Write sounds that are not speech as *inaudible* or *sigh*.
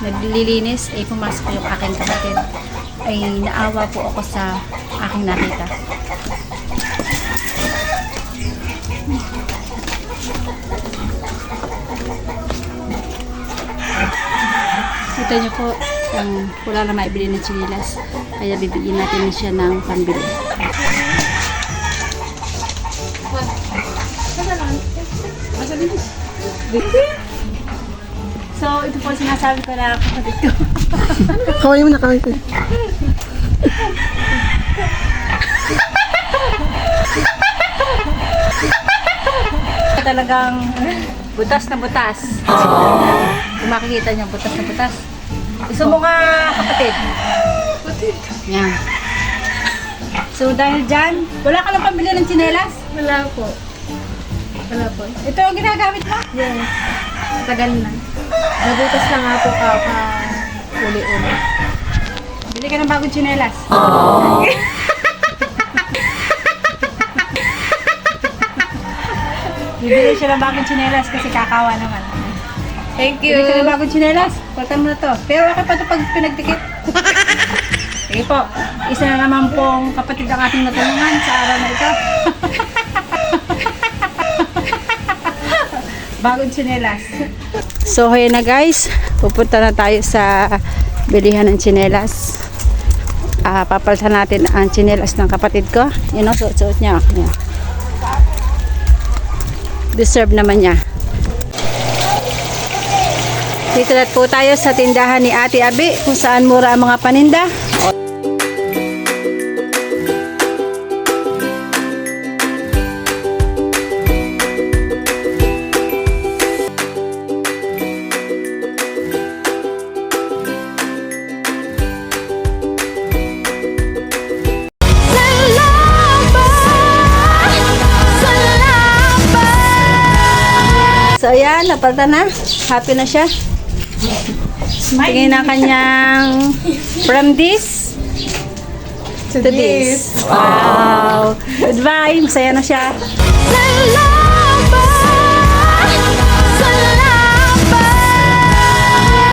naglilinis, ay pumasok yung aking kapatid. Ay naawa po ako sa aking nakita. Kita niyo po, ang wala na maibili ng chinilas. Kaya bibigyan natin siya ng pambili. So, ito po sinasabi ko na kapatid ko. *laughs* Kaway mo na, kaway ko. Talagang butas na butas. Kung makikita niyo, butas na butas. Gusto mo nga kapatid? Kapatid. Yan. So, dahil dyan, wala ka lang pambili ng tsinelas? Wala po. Wala po. Ito ang ginagamit mo? Yes. Tagal na. Nabutas na nga po kaka uli-uli. Bili ka ng bagong tsinelas. *laughs* Bibili siya ng bagong tsinelas kasi kakawa naman. Thank Bili ka ng bagong tsinelas. Pagtan mo na to. Pero okay pa ito pag pinagdikit. *laughs* Sige po. Isa na naman pong kapatid ang ating natulungan sa araw na ito. *laughs* bagong tsinelas. So, ayun na guys. Pupunta na tayo sa bilihan ng tsinelas. Ah, papalitan natin ang tsinelas ng kapatid ko. Yun o, suot-suot niya. Yan. Deserve naman niya. Dito na po tayo sa tindahan ni Ate Abi kung saan mura ang mga paninda. So ayan, napalta na. Happy na siya. Tingin na kanyang from this to this. Wow. Goodbye. Masaya na siya.